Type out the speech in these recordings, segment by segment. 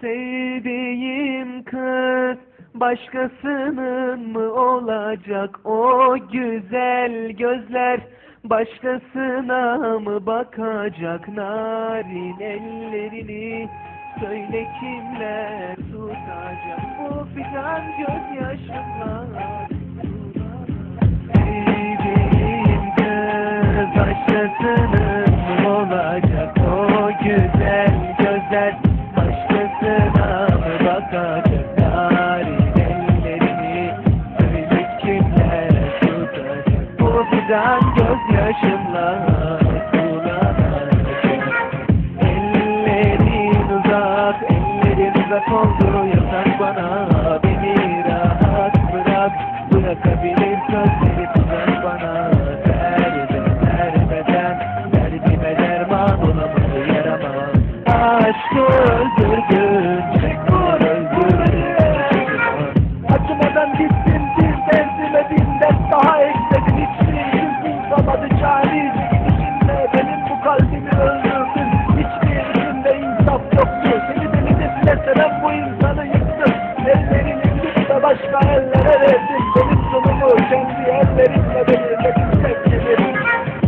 Sevdiğim kız başkasının mı olacak o güzel gözler? Başkasına mı bakacak narin ellerini? Söyle kimler tutacak? Bu fidan gözyaşımla mı bakacak narin ellerini söyle kimler tutacak bu fidan gözyaşımla Ellerin uzak, ellerin uzak oldu seven bu insanı yıktın Ellerini tut başka ellere verdin Benim sonumu kendi ellerinle belirledin sevgilim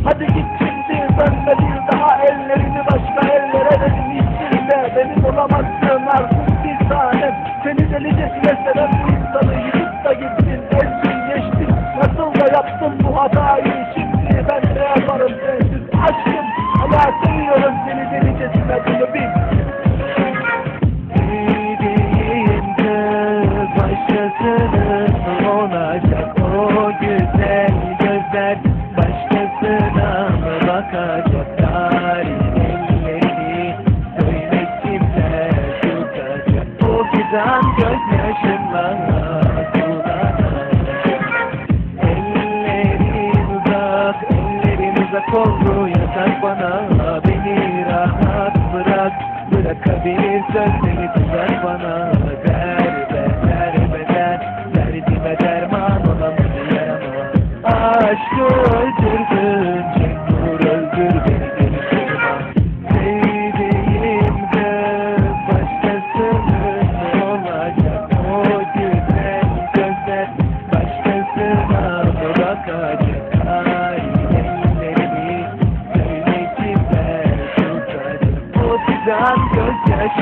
Hadi git şimdi dönme bir daha ellerini başka ellere verin içinde Benim olamazsın artık bir tanem. Seni delicesine seven bu insanı yıkıp fidan gözyaşımla Ellerin uzak, ellerin uzak oldu. Yasak bana Beni rahat bırak, bırakabilir sözleri tuzak bana. Derbe, derbeden, derdime derman olamadı yarama Aşkı öldürdün, bakacak